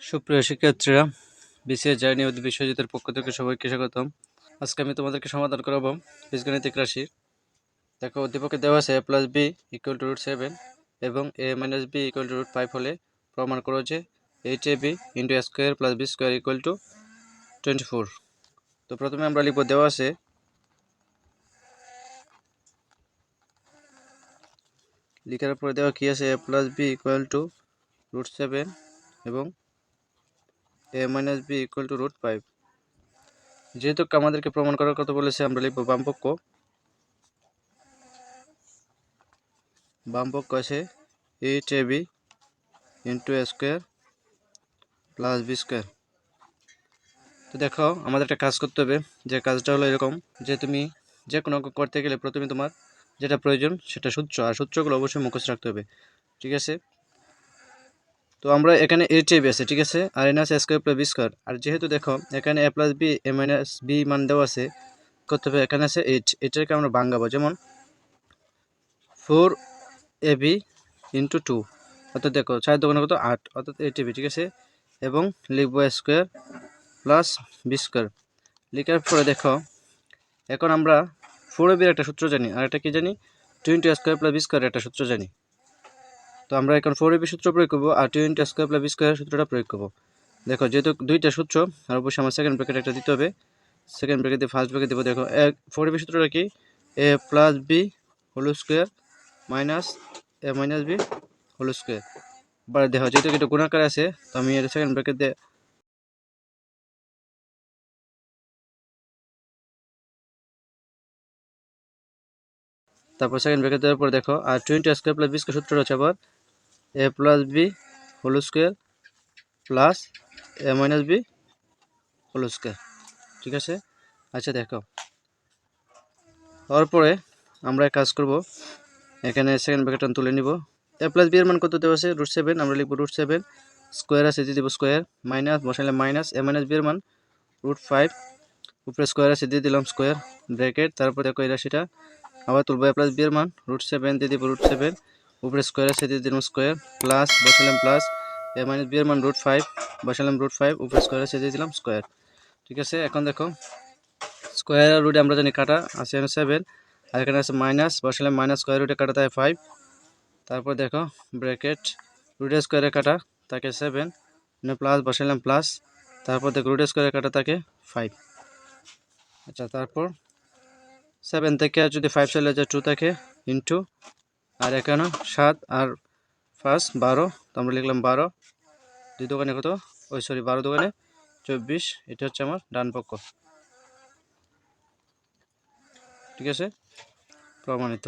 সুপ্রিয় শিক্ষার্থীরা BCS journey অধি বিশ্বজিতের পক্ষ থেকে সবাইকে স্বাগতম। আজকে আমি তোমাদেরকে সমাধান করাবো বীজগণিতিক রাশি। দেখো, উদ্দীপকে দেওয়া আছে A plus B equal to root seven এবং A minus B equal to root five হলে প্রমাণ করো যে eight A B into square plus B square equal to twenty four তো প্রথমে আমরা লিখব, দেওয়া আছে লিখার পরে দেওয়া কী আছে? A plus B equal to root seven এবং A minus B equal to root five যেহেতু আমাদেরকে প্রমাণ করার কথা বলেছে, আমরা লিখব বামপক্ষ। বামপক্ষ আছে eight A B into A square plus B square তো দেখো, আমাদের একটা কাজ করতে হবে। যে কাজটা হলো এরকম, যে তুমি যে কোনো করতে গেলে প্রথমে তোমার যেটা প্রয়োজন সেটা সূত্র, আর সূত্রগুলো অবশ্যই মুখস্থ রাখতে হবে। ঠিক আছে? তো আমরা এখানে এ বি আছে ঠিক আছে? আর এন আছে স্কোয়ার প্লাস বি স্কোয়ার আর যেহেতু দেখো, এখানে A plus B A minus B মান দেওয়া আছে করতে হবে এখানে আছে এইচ এইটাকে আমরা ভাঙ্গাবো যেমন four A B into two অর্থাৎ দেখো চার দোকানে কত? আট। অর্থাৎ এইট এ বি ঠিক আছে? এবং লিখব স্কোয়ার প্লাস বি স্কোয়ার লিখার পরে দেখো, এখন আমরা ফোর এ বির একটা সূত্র জানি। আর একটা কি জানি? Twenty square plus B square একটা সূত্র জানি। তো আমরা এখন ফোর এবি সূত্র প্রয়োগ করব আর twenty square plus B square সূত্রটা প্রয়োগ করব। দেখো, যেহেতু দুইটা সূত্র আর অবশ্যই আমার সেকেন্ড ব্র্যাকেট একটা দিতে হবে। সেকেন্ড ব্র্যাকেট দিয়ে ফার্স্ট ব্র্যাকেট দেবো। দেখো এক ফোর এবি সূত্রটা কি? A plus B whole square minus A minus B whole square এবার দেখো, যেহেতু এটা গুণাকার আছে, তো আমি এটা সেকেন্ড ব্র্যাকেট দিয়ে তারপর সেকেন্ড ব্র্যাকেট দেওয়ার পর দেখো, আর twenty square plus B square সূত্রটা হচ্ছে আবার A plus B whole square plus A minus B whole square ঠিক আছে? আচ্ছা দেখো হওয়ার পরে আমরা কাজ করব। এখানে সেকেন্ড ব্র্যাকেটটা তুলে নিব। এ প্লাস বি এর মান কত দেওয়া আছে? রুট সেভেন আমরা লিখব রুট সেভেন স্কোয়ার আছে, দিয়ে দেবো স্কোয়ার মাইনাস বসালে মাইনাস এ মাইনাস বি এর মান রুট ফাইভ উপরে স্কোয়ার আছে, দিয়ে দিলাম স্কোয়ার ব্র্যাকেট তারপর দেখো এই রাশিটা। আবার তুলবো এ প্লাস বি এর মান রুট সেভেন দিয়ে দিব রুট সেভেন উপরে স্কোয়ার আছে দিলাম স্কোয়ার প্লাস বসালাম প্লাস এ মাইনাস বি এর মান রুট ফাইভ বসালাম রুট ফাইভ উপরে স্কোয়ার আছে দিলাম স্কোয়ার ঠিক আছে? এখন দেখো স্কোয়ার রুটে আমরা জানি কাটা, আছে সেভেন আর এখানে আছে মাইনাস বসালাম মাইনাস স্কোয়ার রুটে কাটা, তাই ফাইভ তারপর দেখো ব্র্যাকেট রুটে স্কোয়ারে কাটা, তাকে সেভেন প্লাস বসালাম প্লাস তারপর দেখো রুটে স্কোয়ারে কাটা, তাকে ফাইভ আচ্ছা তারপর সেভেন থেকে যদি ফাইভ চলে যায় টু থাকে ইন্টু আর এখানে সাত আর পাঁচ, বারো। তো আমরা লিখলাম বারো। দুই দোকানে কত? ওই সরি, বারো দোকানে। চব্বিশ, এটা হচ্ছে আমার ডান পক্ষ। ঠিক আছে? প্রমাণিত।